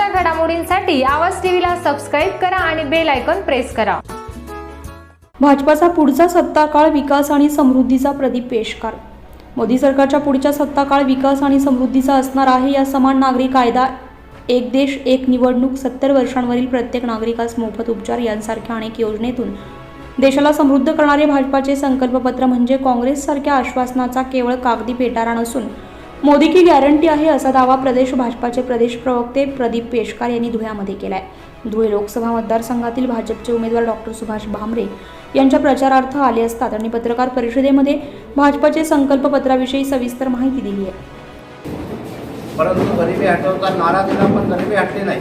ताज्या घडामोडींसाठी आवाज टीव्हीला सबस्क्राईब करा आणि बेल आयकॉन प्रेस करा. भाजपाचा पुढचा सत्ताकाळ विकास आणि समृद्धीचा प्रदीप पेशकार. मोदी सरकारच्या पुढच्या सत्ताकाळ विकास आणि समृद्धीचा असणार आहे या समान नागरी कायदा एक देश एक निवडणूक सत्तर वर्षांवरील प्रत्येक नागरिकास मोफत उपचार यांसारख्या अनेक योजनेतून देशाला समृद्ध करणारे भाजपाचे संकल्पपत्र म्हणजे काँग्रेससारख्या आश्वासनाचा केवळ कागदी पेटारा नसून मोदी की गॅरंटी आहे असा दावा प्रदेश भाजपाचे प्रदेश प्रवक्ते प्रदीप पेशकार यांनी धुळ्यामध्ये केला आहे धुळे लोकसभा मतदारसंघातील भाजपचे उमेदवार डॉक्टर सुभाष भामरे यांच्या प्रचारार्थ आले असता त्यांनी पत्रकार परिषदेमध्ये भाजपाचे संकल्पपत्राविषयी सविस्तर माहिती दिली आहे. परंतु गरिबी हटवता नारा दिला पण गरिबी हटली नाही.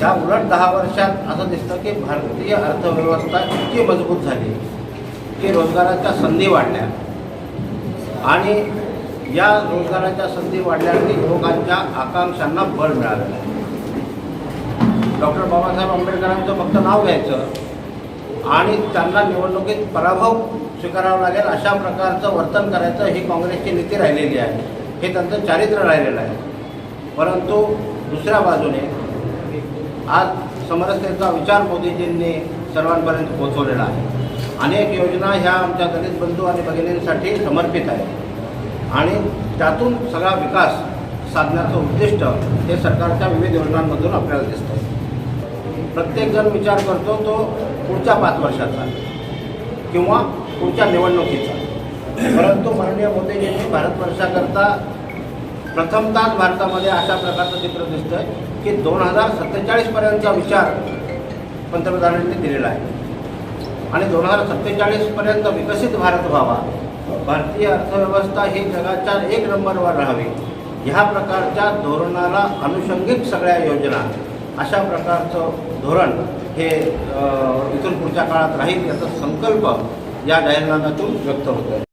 त्या उलट दहा वर्षात असं दिसतं की भारतीय अर्थव्यवस्था इतकी मजबूत झाली की रोजगाराच्या संधी वाढल्या. आणि या रोजगाराच्या संधी वाढल्याने युवकांच्या आकांक्षांना बळ मिळालेलं आहे डॉक्टर बाबासाहेब आंबेडकरांचं फक्त नाव घ्यायचं आणि त्यांना निवडणुकीत पराभव स्वीकारावा लागेल अशा प्रकारचं वर्तन करायचं ही काँग्रेसची नीती राहिलेली आहे. हे त्यांचं चारित्र्य राहिलेलं आहे. परंतु दुसऱ्या बाजूने आज समरसतेचा विचार मोदीजींनी सर्वांपर्यंत पोहोचवलेला आहे. अनेक योजना ह्या आमच्या दलित बंधू आणि भगिनींसाठी समर्पित आहेत. आणि त्यातून सगळा विकास साधण्याचं उद्दिष्ट हे सरकारच्या विविध योजनांमधून आपल्याला दिसतं प्रत्येकजण विचार करतो तो पुढच्या पाच वर्षाचा किंवा पुढच्या निवडणुकीचा. परंतु माननीय मोदीजींनी भारतवर्षाकरता प्रथमतःच भारतामध्ये अशा प्रकारचं चित्र दिसतं की दोन हजार सत्तेचाळीसपर्यंतचा विचार पंतप्रधानांनी दिलेला आहे. आणि दोन हजार सत्तेचाळीसपर्यंत विकसित भारत व्हावा. भारतीय अर्थव्यवस्था ही जगाच्या एक नंबरवर राहावी. ह्या प्रकारच्या धोरणाला अनुषंगिक सगळ्या योजना अशा प्रकारचं धोरण हे इथून पुढच्या काळात राहील याचा संकल्प या जाहीरनाम्यातून व्यक्त होतो आहे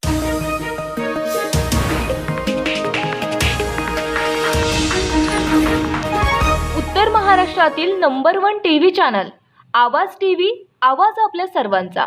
उत्तर महाराष्ट्रातील number one T V channel. Awaaz T V आवाज आपल्या सर्वांचा.